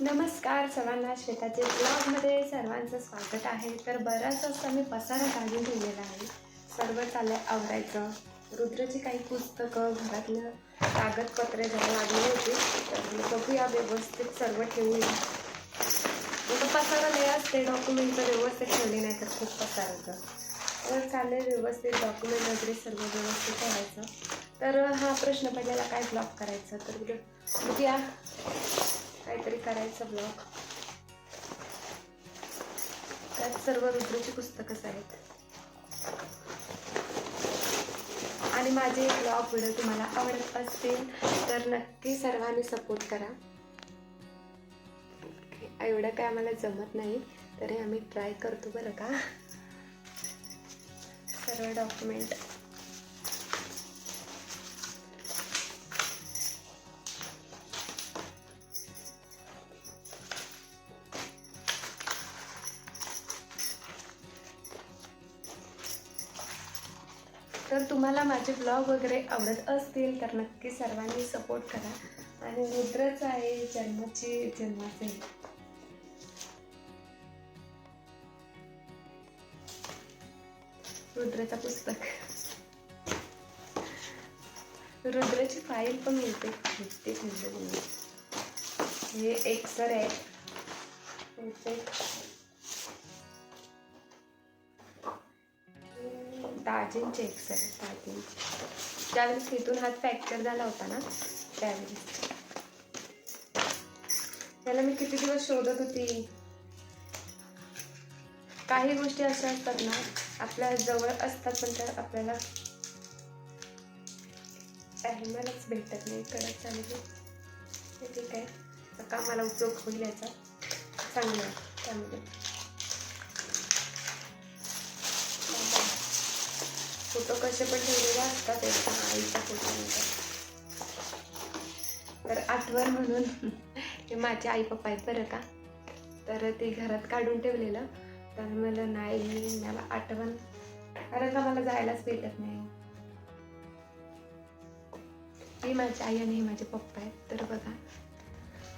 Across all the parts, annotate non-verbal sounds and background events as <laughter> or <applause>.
नमस्कार सर्वांना श्वेताचे ब्लॉगमध्ये सर्वांचं स्वागत आहे. तर बराच असं मी पसारा काढून ठेवलेला आहे. सर्व चालेल आवरायचं. रुद्रची काही पुस्तकं घरातलं कागदपत्रे जरा लागले होती. तर बघूया व्यवस्थित सर्व ठेवूया. मग पसारा लय असते डॉक्युमेंट तर व्यवस्थित ठेवले नाही तर खूप पसाराचं तर चालेल व्यवस्थित डॉक्युमेंट वगैरे सर्व व्यवस्थित ठेवायचं. तर हा प्रश्न पडलेला काय ब्लॉक करायचं? तर बघूया. काहीतरी करायचं ब्लॉग त्यात सर्व रुद्रची पुस्तकच आहेत. आणि माझे ब्लॉग व्हिडिओ तुम्हाला आवडत असतील तर नक्की सर्वांनी सपोर्ट करा. एवढं काय आम्हाला जमत नाही तरी आम्ही ट्राय करतो बरं का. सर्व डॉक्युमेंट तर तुम्हाला माझे ब्लॉग वगैरे आवडत असतील तर नक्की सर्वांनी सपोर्ट करा. आणि रुद्रच आहे जन्माची जन्माचे. रुद्राचं पुस्तक. रुद्राची फाईल पण मिळते. भेटते म्हणजे हे एक सर आहे दाजींचे एक सर दाजींचे. त्यावेळेस तिथून हात फ्रॅक्चर झाला होता ना त्यावेळेस. त्याला मी किती दिवस शोधत होती? काही गोष्टी अशा असतात ना आपल्या जवळ असतात पण त्या आपल्याला टायमालाच भेटत नाही. कडक चालली ठीक आहे. का मला उपयोग होईल याचा. चांगला आहे त्यामध्ये फोटो कसे पण ठेवलेले असतात एका आईच्या फोटोमध्ये तर आठवण म्हणून <laughs> हे माझे आई पप्पा आहेत बरं का. तर ते घरात काढून ठेवलेलं. तर मला नाही मला आठवण. कारण का मला जायलाच भेटत नाही. ही माझी आई आणि हे माझे पप्पा आहेत. तर बघा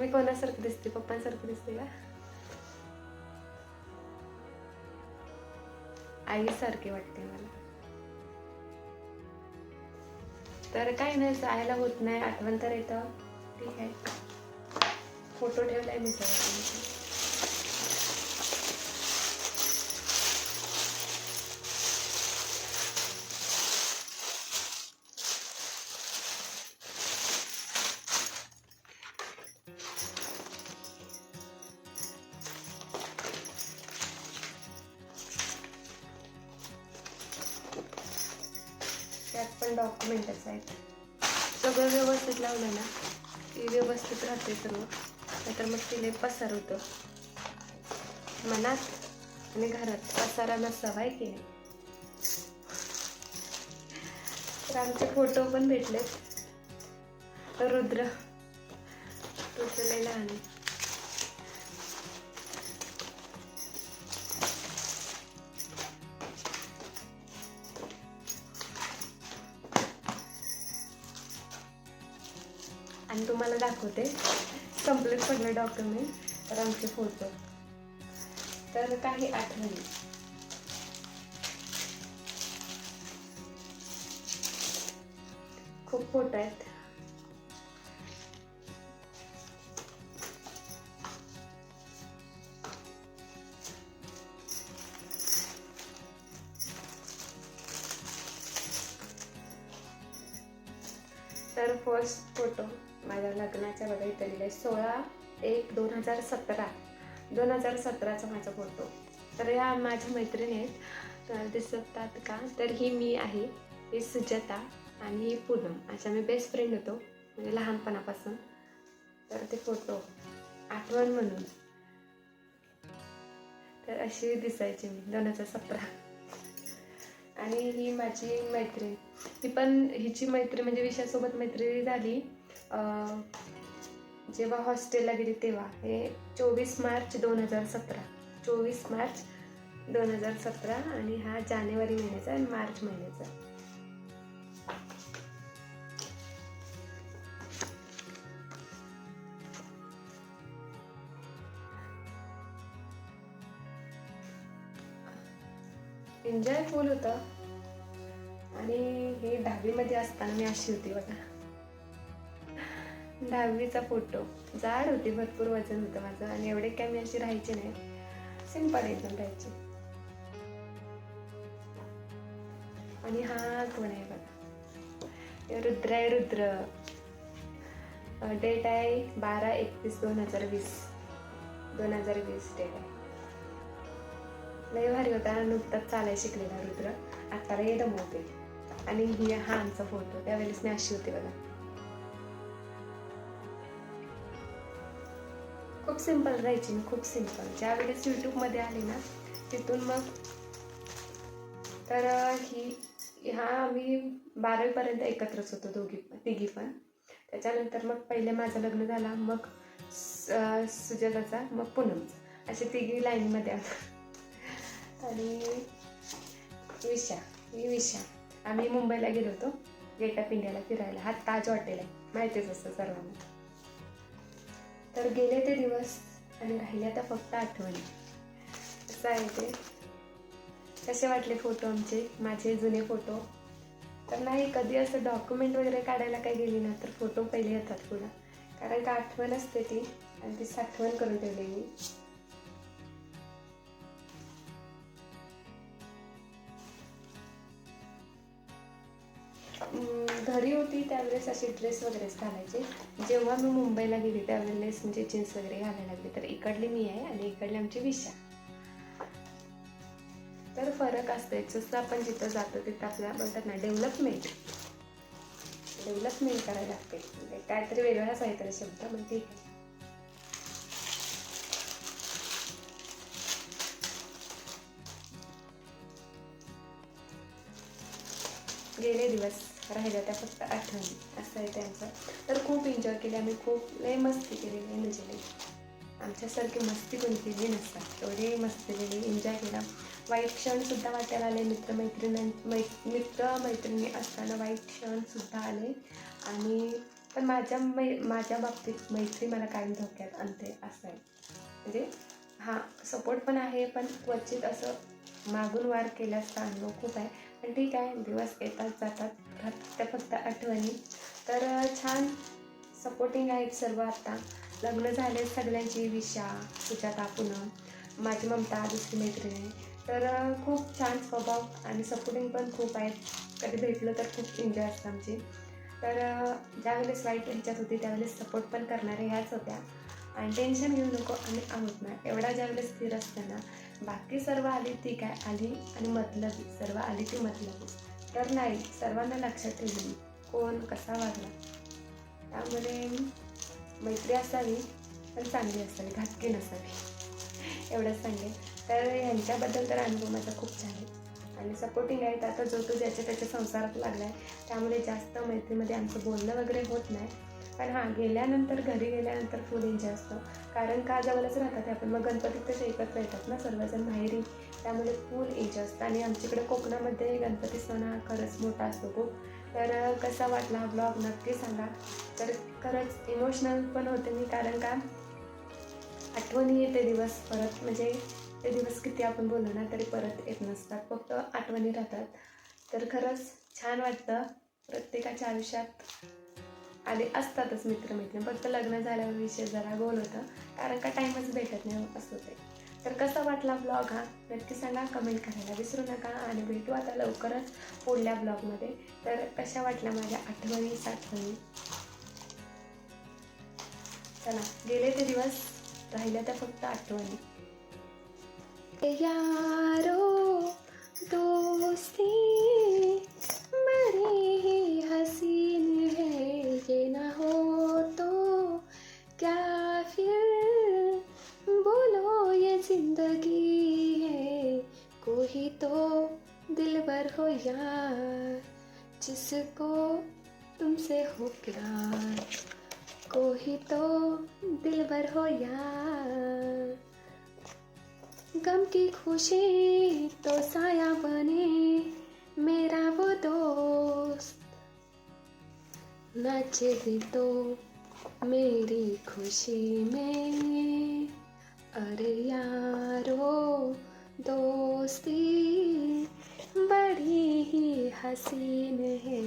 मी कोणासारखं दिसते? पप्पांसारखं दिसते का? आईसारखे वाटते मला. तर काही नाही जायला होत नाही. आठवण तर येतं. ठीक आहे. फोटो ठेवलाय मी सर पण डॉक्युमेंटच आहेत. सगळं व्यवस्थित लावलं ना की व्यवस्थित राहते सर्व. नाहीतर मग तिला पसार होतं. मनात आणि घरात पसारा नसावा आहे की नाही? तर आमचे फोटो पण भेटलेत. रुद्र रुद्र लहान तुम्हाला दाखवते. कंप्लीट पडलं डॉक्युमेंट तर आमचे फोटो तर काही आठवणी. खूप फोटो आहेत. तर फर्स्ट फोटो माझ्या लग्नाच्या बघा इथं लिहिलं सोळा एक दोन हजार सतरा. दोन हजार सतराचा माझा फोटो. तर या माझ्या मैत्रिणी आहेत तर दिसतात का? तर ही मी आहे ही सुजाता आणि ही पूनम. अशा मी बेस्ट फ्रेंड होतो म्हणजे लहानपणापासून. तर ते फोटो आठवण म्हणून. तर अशी दिसायची मी दोन हजार सतरा. आणि ही माझी मैत्रीण. ती पण हिची मैत्री म्हणजे विषयासोबत मैत्री झाली. जेव्हा हॉस्टेलला गेली तेव्हा हे चोवीस मार्च दोन हजार सतरा. चोवीस मार्च दोन हजार सतरा आणि हा जानेवारी महिन्याचा आणि मार्च महिन्याचा. एन्जॉय फुल होतं. आणि हे दहावीमध्ये असताना मी अशी होती बघा. दहावीचा फोटो. जाड होती भरपूर वजन होतं माझं आणि एवढे काय मी अशी राहायची नाही. सिंपल एकदम राहायची. आणि हा कोण आहे बघा? रुद्र आहे रुद्र. डेट आहे बारा एकवीस दोन हजार वीस. दोन हजार वीस डेट आहे. लय भारी होता नुकताच चालायला शिकलेला रुद्र. आत्ता ये दमवते आणि ही हा आमचा फोटो त्यावेळेस मी अशी होती बघा. खूप सिंपल राहायची मी खूप सिंपल ज्यावेळेस यूट्यूबमध्ये आले ना तिथून मग तर ही हा आम्ही बारावीपर्यंत एकत्रच होतो दोघी पण तिघी पण. त्याच्यानंतर मग पहिले माझं लग्न झालं मग स- सुजाताचा मग पूनमचा. असे तिघी लाईनमध्ये आलो. आणि विशा ही विशा. आम्ही मुंबईला गेलो होतो गेट ऑफ इंडियाला फिरायला. हा ताज हॉटेल आहे माहितीच असतं सर्वांना. तर गेले ते दिवस आणि राहिल्या त्या फक्त आठवणी. असं आहे ते. कसे वाटले फोटो आमचे? माझे जुने फोटो तर नाही कधी असं डॉक्युमेंट वगैरे काढायला काही गेली ना तर फोटो पहिले येतात पुढं कारण का आठवण असते ती आणि ती साठवण करून ठेवली मी घरी होती त्यावेळेस असे ड्रेस वगैरेच घालायचे. जेव्हा मी मुंबईला गेली त्यावेळेस म्हणजे जीन्स वगैरे घालायला लागली. तर इकडली मी आहे आणि इकडली आमची विशा. तर फरक असते जसं आपण जिथं जातो तिथं आपल्याला बोलतात ना डेव्हलपमेंट डेव्हलपमेंट करायला लागते. म्हणजे काहीतरी वेगळाच आहे तर शब्द पण ठीक आहे. गेले दिवस. राहिल्या त्या फक्त आठवणी. असं आहे त्यांचं. तर खूप एन्जॉय केले आम्ही. खूप लय मस्ती केली लय म्हणजे आमच्यासारखी मस्ती कोणतीही नसतात. एवढी मस्ती केली. एन्जॉय केला. वाईट क्षणसुद्धा वाटायला आले. मित्रमैत्रिणी मै मित्र मैत्रिणी असताना वाईट क्षणसुद्धा आले. आणि पण माझ्या मै माझ्या बाबतीत मैत्री मला कायम धोक्यात आणते असं आहे. म्हणजे हां सपोर्ट पण आहे पण क्वचित असं मागून वार केल्याचा अनुभव खूप आहे. ठीक आहे दिवस येतात जातात. राहतात त्या फक्त आठवणी. तर छान सपोर्टिंग आहेत सर्व आत्ता लग्न झाले सगळ्यांची विशा सुजाता पूनम माझी ममता दुसरी मैत्रिणी. तर खूप छान स्वभाव आणि सपोर्टिंग पण खूप आहेत. कधी भेटलो तर खूप एन्जॉय असतं आमची. तर ज्यावेळेस वाईट ह्याच्यात होती त्यावेळेस सपोर्ट पण करणाऱ्या ह्याच होत्या. आणि टेन्शन घेऊ नको आम्ही आहोत ना. एवढा ज्यावेळेस स्थिर असतं ना बाकी सर्व आली ती काय? आली आणि मतलबी. सर्व आली ती मतलबी. तर नाही सर्वांना लक्षात ठेवली. कोण कसा वागला? त्यामुळे मैत्री असावी पण चांगली असावी. घातकी नसावी. <laughs> एवढंच सांगेल तर ह्यांच्याबद्दल तर अनुभव माझा खूप छान आहे. आणि सपोर्टिंग आहेत आता जो तो ज्याच्या त्याच्या संसारात लागला आहे त्यामुळे जास्त मैत्रीमध्ये आमचं बोलणं वगैरे होत नाही. पण हां गेल्यानंतर घरी गेल्यानंतर फुल एन्जॉय असतो कारण का जवळच राहतात ते आपण. मग गणपतीत तसे एकत्र येतात ना सर्वजण माहेरी त्यामुळे फुल एन्जॉय असतं आणि आमच्याकडे कोकणामध्ये गणपती सण हा खरंच मोठा असतो खूप. तर कसा वाटला हा ब्लॉग नक्की सांगा. तर खरंच इमोशनल पण होते मी कारण का आठवणी येते दिवस परत म्हणजे ते दिवस किती आपण बोललो ना तरी परत येत नसतात. फक्त आठवणी राहतात. तर खरंच छान वाटतं प्रत्येकाच्या आयुष्यात. आले असतातच मित्रमैत्रिणी फक्त लग्न झाल्यावर विषय जरा गोल होतं कारण का टाईमच भेटत नाही असं होते तर कसा वाटला ब्लॉग हा? नक्की सांगा कमेंट करायला विसरू नका आणि भेटू आता लवकरच पुढल्या ब्लॉगमध्ये तर कशा वाटल्या माझ्या आठवणी साठवणी? चला गेले ते दिवस राहिल्या त्या फक्त आठवणी. यारो दोस्ती ज़िंदगी है, कोई तो दिलबर हो यार, जिसको तुमसे हो प्यार, कोई तो दिलबर हो यार। गम की खुशी तो साया बने, मेरा वो दोस्त। नाचे भी तो मेरी खुशी में। अरे यारो दोस्ती बड़ी ही हसीन है